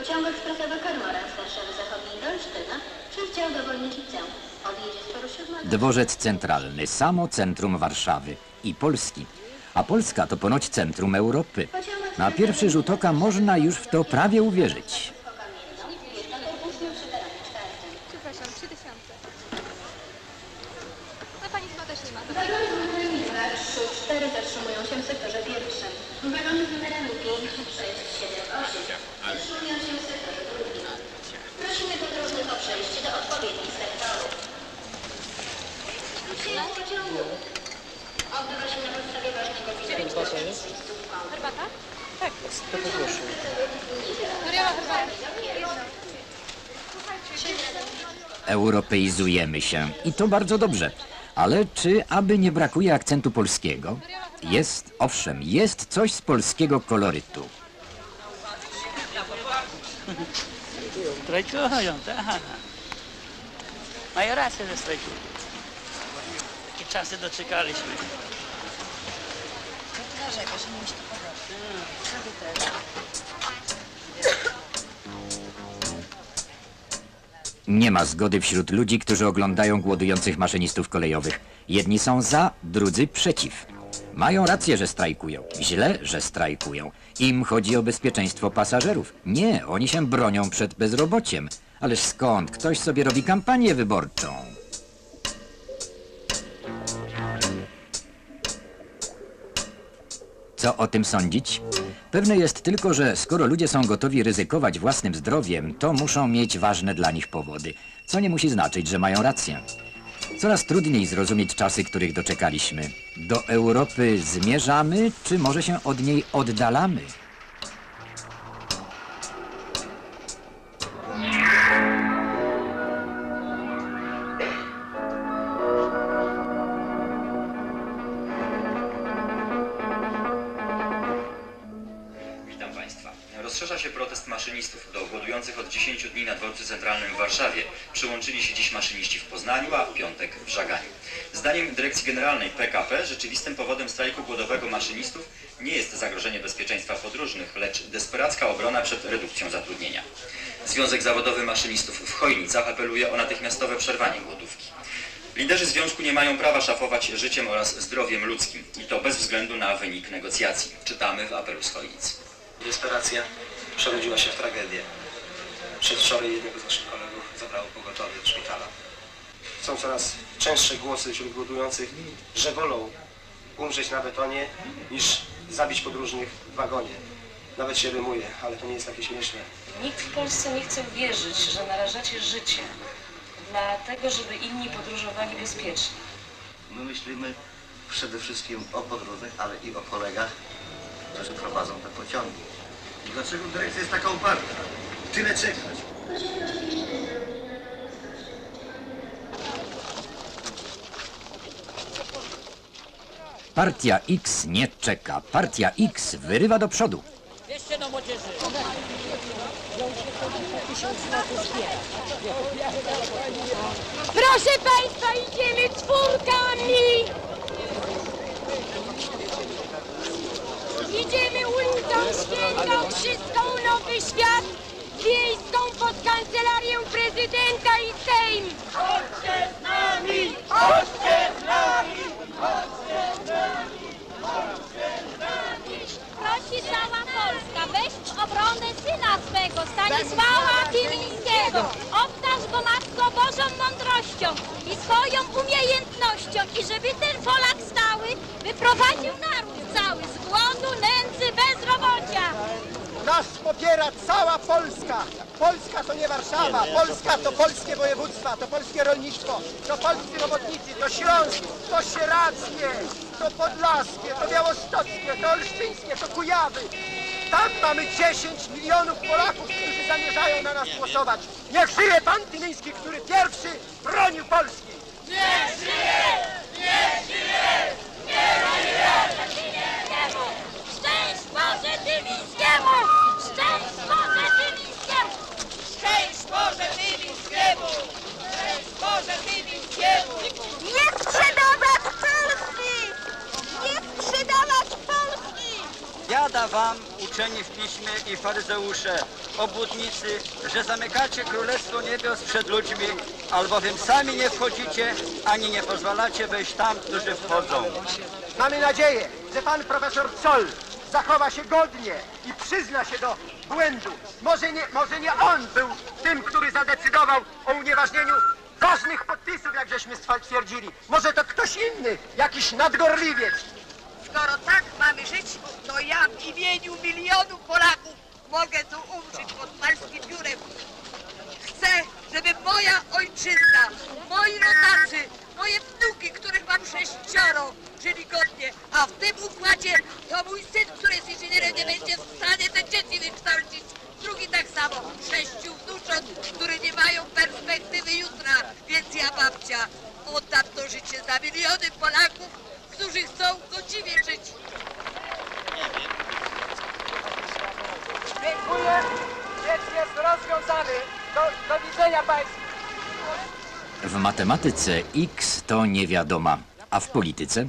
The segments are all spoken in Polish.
Pociąg ekspresowy Kormoran Zachodniej do Olsztyna przez dział do Wolnicicę odjedzie z toru 7 Dworzec centralny, samo centrum Warszawy i Polski. A Polska to ponoć centrum Europy. Na pierwszy rzut oka można już w to prawie uwierzyć. Pociągu odbywa się na podstawie ważnego. Herbata? Tak. To poproszę. Europeizujemy się i to bardzo dobrze. Ale czy aby nie brakuje akcentu polskiego? Jest, owszem, jest coś z polskiego kolorytu. Strajkują, tak. Mają rację, że strajkują. Czasy doczekaliśmy. Nie ma zgody wśród ludzi, którzy oglądają głodujących maszynistów kolejowych. Jedni są za, drudzy przeciw. Mają rację, że strajkują. Źle, że strajkują. Im chodzi o bezpieczeństwo pasażerów. Nie, oni się bronią przed bezrobociem. Ależ skąd? Ktoś sobie robi kampanię wyborczą. Co o tym sądzić? Pewne jest tylko, że skoro ludzie są gotowi ryzykować własnym zdrowiem, to muszą mieć ważne dla nich powody, co nie musi znaczyć, że mają rację. Coraz trudniej zrozumieć czasy, których doczekaliśmy. Do Europy zmierzamy, czy może się od niej oddalamy? Protest maszynistów. Do głodujących od 10 dni na dworcu centralnym w Warszawie przyłączyli się dziś maszyniści w Poznaniu, a w piątek w Żaganiu. Zdaniem Dyrekcji Generalnej PKP rzeczywistym powodem strajku głodowego maszynistów nie jest zagrożenie bezpieczeństwa podróżnych, lecz desperacka obrona przed redukcją zatrudnienia. Związek Zawodowy Maszynistów w Chojnicach apeluje o natychmiastowe przerwanie głodówki. Liderzy związku nie mają prawa szafować życiem oraz zdrowiem ludzkim i to bez względu na wynik negocjacji. Czytamy w apelu z Chojnic. Desperacja przerodziła się w tragedię. Przedwczoraj jednego z naszych kolegów zabrało pogotowie do szpitala. Są coraz częstsze głosy wśród głodujących, że wolą umrzeć na betonie niż zabić podróżnych w wagonie. Nawet się rymuje, ale to nie jest takie śmieszne. Nikt w Polsce nie chce uwierzyć, że narażacie życie dlatego, żeby inni podróżowali bezpiecznie. My myślimy przede wszystkim o podróżnych, ale i o kolegach, którzy prowadzą te pociągi. Dlaczego dyrekcja jest taka uparta? Tyle czekać. Partia X nie czeka. Partia X wyrywa do przodu. Proszę państwa, idziemy czwórkami! Idziemy ulicą Świętą, Wszystką, Nowy Świat, wiejską pod kancelarię prezydenta i Sejm. Prosi cała Polska, weź w obronę syna swego, Stanisława Tymińskiego. Obdarz go Matko Bożą mądrością i swoją umiejętnością i żeby ten Polak stały wyprowadził naród cały z głodu, nędzy, bezrobocia. Nas popiera cała Polska. Polska to nie Warszawa. Polska to polskie województwa, to polskie rolnictwo, to polscy robotnicy, to Śląsk, to Sieradzkie, to Podlaskie, to Białostockie, to Olsztyńskie, to Kujawy. Tam mamy 10 milionów Polaków, którzy zamierzają na nas głosować. Niech żyje pan Tymiński, który pierwszy bronił Polski. Szczęść uczeni w piśmie i faryzeusze, obłudnicy, że zamykacie Królestwo Niebios przed ludźmi, albowiem sami nie wchodzicie, ani nie pozwalacie wejść tam, którzy wchodzą. Mamy nadzieję, że pan profesor Zoll zachowa się godnie i przyzna się do błędu. Może nie, może nie on był tym, który zadecydował o unieważnieniu ważnych podpisów, jak żeśmy stwierdzili. Może to ktoś inny, jakiś nadgorliwiec. Skoro tak mamy żyć, to ja w imieniu milionu Polaków mogę tu umrzeć pod pańskim biurem. Chcę, żeby moja ojczyzna, moi rodacy, moje wnuki, których mam sześcioro, żyli godnie, a w tym układzie to mój syn, który jest inżynierem, nie będzie w stanie te dzieci wykształcić. Drugi tak samo, sześciu wnucząt, które nie mają perspektywy jutra, więc ja babcia oddam to życie za miliony Polaków, którzy chcą godziwie żyć. Dziękuję, rzecz jest rozwiązany. Do, do W matematyce x to niewiadoma, a w polityce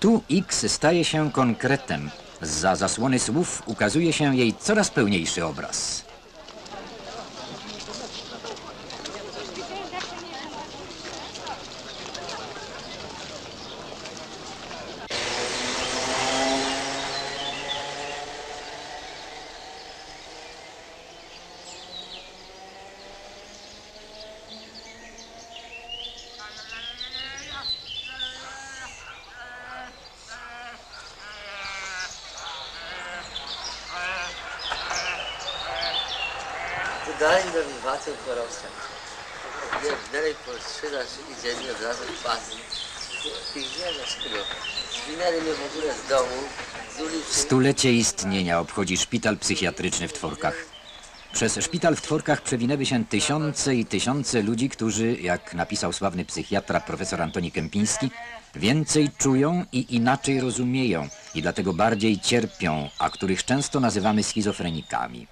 tu x staje się konkretem. Za zasłony słów ukazuje się jej coraz pełniejszy obraz. Dalej dalej dziennie od razu. I mnie w ogóle z domu, z ulicy. Stulecie istnienia obchodzi szpital psychiatryczny w Tworkach. Przez szpital w Tworkach przewinęły się tysiące i tysiące ludzi, którzy, jak napisał sławny psychiatra profesor Antoni Kępiński, więcej czują i inaczej rozumieją i dlatego bardziej cierpią, a których często nazywamy schizofrenikami.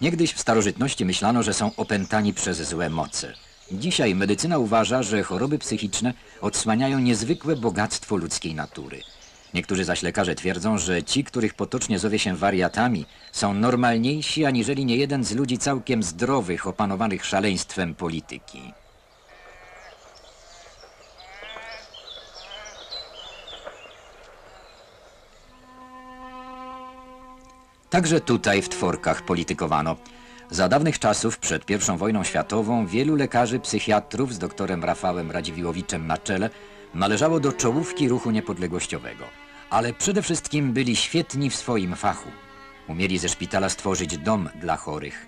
Niegdyś w starożytności myślano, że są opętani przez złe moce. Dzisiaj medycyna uważa, że choroby psychiczne odsłaniają niezwykłe bogactwo ludzkiej natury. Niektórzy zaś lekarze twierdzą, że ci, których potocznie zowie się wariatami, są normalniejsi aniżeli niejeden z ludzi całkiem zdrowych, opanowanych szaleństwem polityki. Także tutaj w Tworkach politykowano. Za dawnych czasów, przed I wojną światową, wielu lekarzy psychiatrów z doktorem Rafałem Radziwiłowiczem na czele należało do czołówki ruchu niepodległościowego. Ale przede wszystkim byli świetni w swoim fachu. Umieli ze szpitala stworzyć dom dla chorych.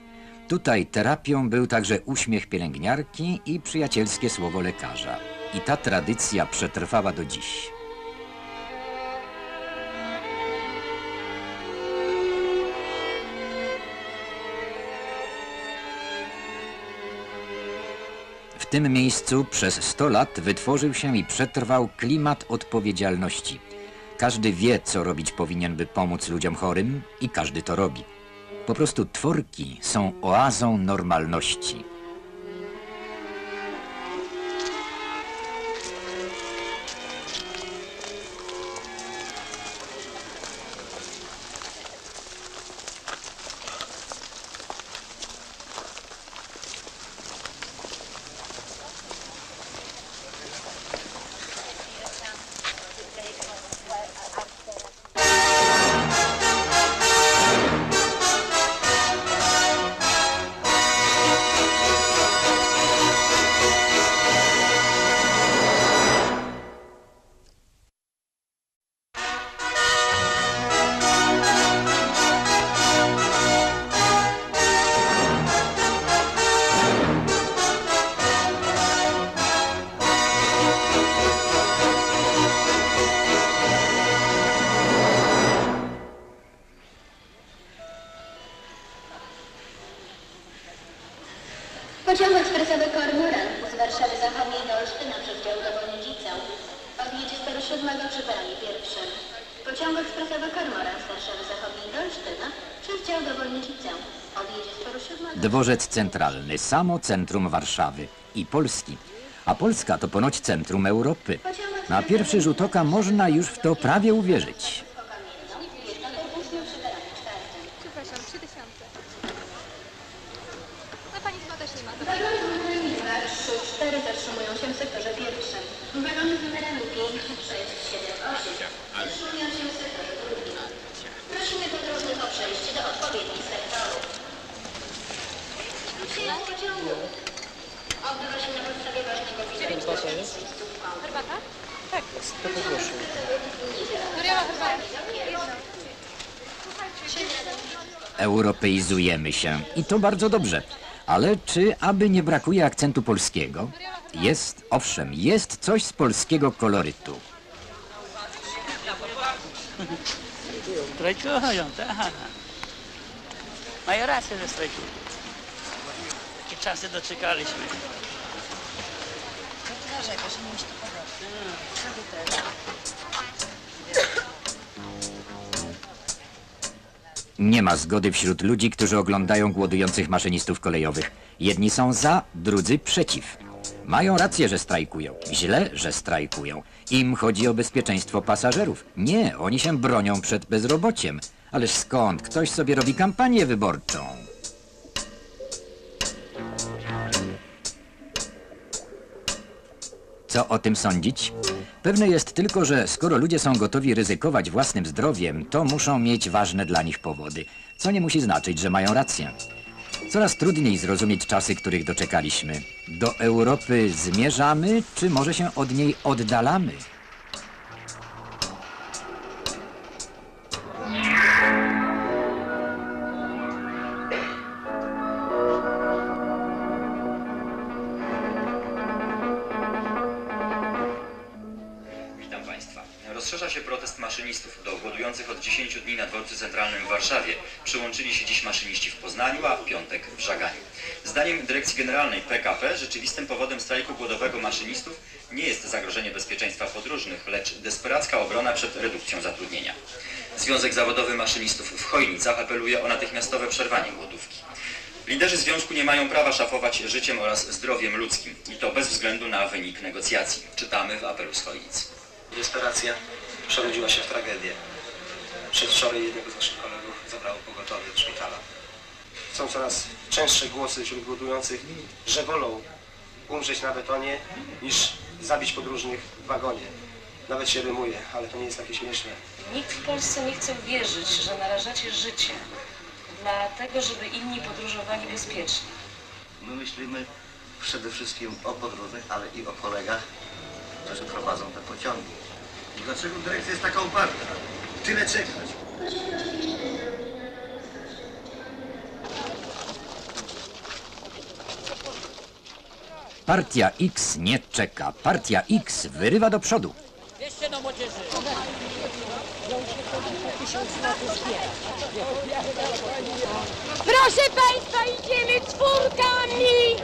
Tutaj terapią był także uśmiech pielęgniarki i przyjacielskie słowo lekarza. I ta tradycja przetrwała do dziś. Tym miejscu przez 100 lat wytworzył się i przetrwał klimat odpowiedzialności. Każdy wie, co robić powinien, by pomóc ludziom chorym i każdy to robi. Po prostu tworki są oazą normalności. Dworzec centralny, samo centrum Warszawy i Polski. A Polska to ponoć centrum Europy. Na pierwszy rzut oka można już w to prawie uwierzyć. Europeizujemy się i to bardzo dobrze. Ale czy aby nie brakuje akcentu polskiego? Jest, owszem, jest coś z polskiego kolorytu. Strajkują, tak. Mają rację, że strajkują. Czasy doczekaliśmy. Nie ma zgody wśród ludzi, którzy oglądają głodujących maszynistów kolejowych. Jedni są za, drudzy przeciw. Mają rację, że strajkują. Źle, że strajkują. Im chodzi o bezpieczeństwo pasażerów. Nie, oni się bronią przed bezrobociem. Ależ skąd? Ktoś sobie robi kampanię wyborczą. Co o tym sądzić? Pewne jest tylko, że skoro ludzie są gotowi ryzykować własnym zdrowiem, to muszą mieć ważne dla nich powody, co nie musi znaczyć, że mają rację. Coraz trudniej zrozumieć czasy, których doczekaliśmy. Do Europy zmierzamy, czy może się od niej oddalamy? Rozszerza się protest maszynistów. Do głodujących od 10 dni na dworcu centralnym w Warszawie przyłączyli się dziś maszyniści w Poznaniu, a w piątek w Żaganiu. Zdaniem Dyrekcji Generalnej PKP rzeczywistym powodem strajku głodowego maszynistów nie jest zagrożenie bezpieczeństwa podróżnych, lecz desperacka obrona przed redukcją zatrudnienia. Związek Zawodowy Maszynistów w Chojnicach apeluje o natychmiastowe przerwanie głodówki. Liderzy związku nie mają prawa szafować życiem oraz zdrowiem ludzkim i to bez względu na wynik negocjacji. Czytamy w apelu z Chojnic. Desperacja przerodziła się w tragedię. Przedwczoraj jednego z naszych kolegów zabrało pogotowie do szpitala. Są coraz częstsze głosy wśród głodujących, że wolą umrzeć na betonie niż zabić podróżnych w wagonie. Nawet się rymuje, ale to nie jest takie śmieszne. Nikt w Polsce nie chce uwierzyć, że narażacie życie dlatego, żeby inni podróżowali bezpiecznie. My myślimy przede wszystkim o podróżnych, ale i o kolegach, którzy prowadzą te pociągi. I dlaczego dyrekcja jest taka uparta? Tyle czekać. Partia X nie czeka. Partia X wyrywa do przodu. Jeszcze do młodzieży. Proszę Państwa, idziemy czwórkami!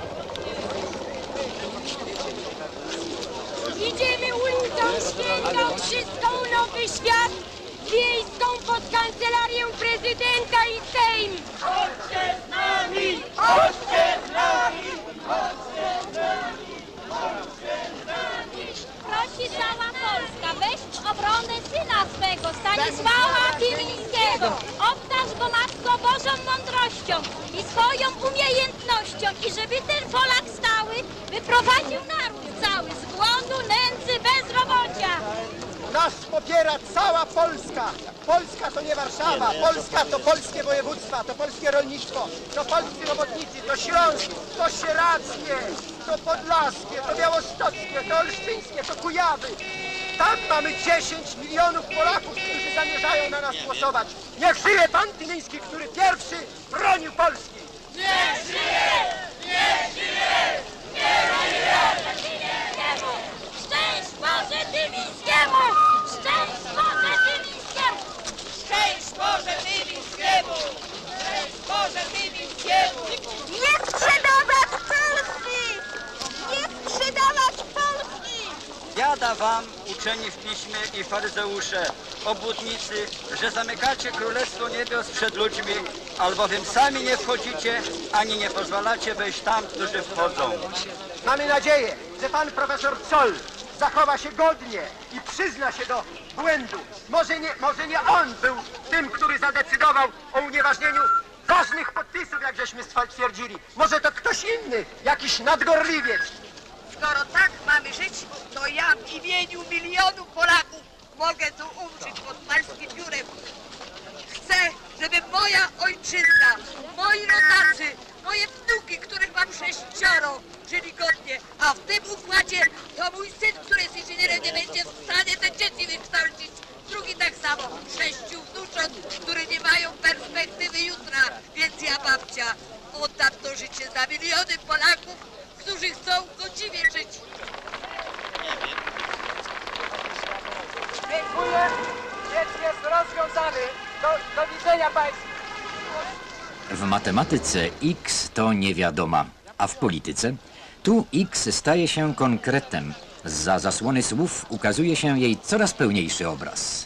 Idziemy ulicą Wszystką Nowy Świat, wiejską pod kancelarię prezydenta i Sejm! Chodźcie z nami! Chodźcie z nami! Prosi cała Polska, weź w obronę syna swego, Stanisława Pilińskiego. Obdarz go Matko Bożą mądrością i swoją umiejętnością i żeby ten Polak stały wyprowadził naród cały z głodu, nędzy. Nas popiera cała Polska. Polska to nie Warszawa. Polska to polskie województwa, to polskie rolnictwo, to polscy robotnicy, to Śląsk, to Sieradzkie, to Podlaskie, to Białostockie, to Olsztyńskie, to Kujawy. Tam mamy 10 milionów Polaków, którzy zamierzają na nas głosować. Niech żyje pan Tymiński, który pierwszy bronił Polski. Szczęść Biada wam, uczeni w piśmie i faryzeusze, obłudnicy, że zamykacie Królestwo Niebios przed ludźmi, albowiem sami nie wchodzicie, ani nie pozwalacie wejść tam, którzy wchodzą. Mamy nadzieję, że pan profesor Zoll zachowa się godnie i przyzna się do błędu. Może nie, może nie on był tym, który zadecydował o unieważnieniu ważnych podpisów, jak żeśmy stwierdzili. Może to ktoś inny, jakiś nadgorliwiec. Skoro tak mamy żyć, to ja w imieniu milionu Polaków mogę tu umrzeć pod pańskim biurem. Chcę, żeby moja ojczyzna, moi rodacy, moje wnuki, których mam sześcioro, żyli godnie, a w tym układzie to mój syn, który jest inżynierem, nie będzie w stanie te dzieci wykształcić. Drugi tak samo, sześciu wnucząt, które nie mają perspektywy jutra, więc ja babcia oddam to życie za miliony Polaków, którzy chcą godziwie żyć. Dziękuję. Rzecz jest rozwiązany. Do, do widzenia Państwu. W matematyce x to niewiadoma, a w polityce tu x staje się konkretem. Za zasłony słów ukazuje się jej coraz pełniejszy obraz.